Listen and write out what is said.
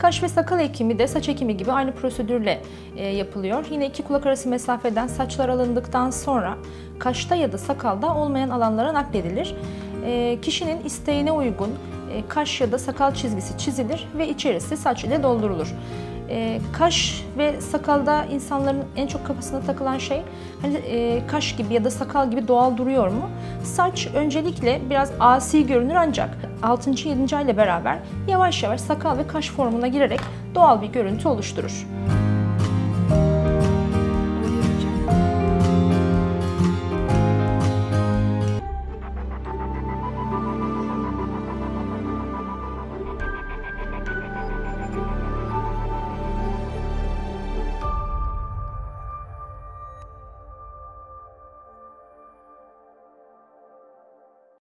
Kaş ve sakal ekimi de saç ekimi gibi aynı prosedürle e, yapılıyor. Yine iki kulak arası mesafeden saçlar alındıktan sonra kaşta ya da sakalda olmayan alanlara nakledilir. E, kişinin isteğine uygun e, kaş ya da sakal çizgisi çizilir ve içerisi saç ile doldurulur. E, kaş ve sakalda insanların en çok kafasına takılan şey hani e, kaş gibi ya da sakal gibi doğal duruyor mu? Saç öncelikle biraz asi görünür ancak 6. 7. ay ile beraber yavaş yavaş sakal ve kaş formuna girerek doğal bir görüntü oluşturur.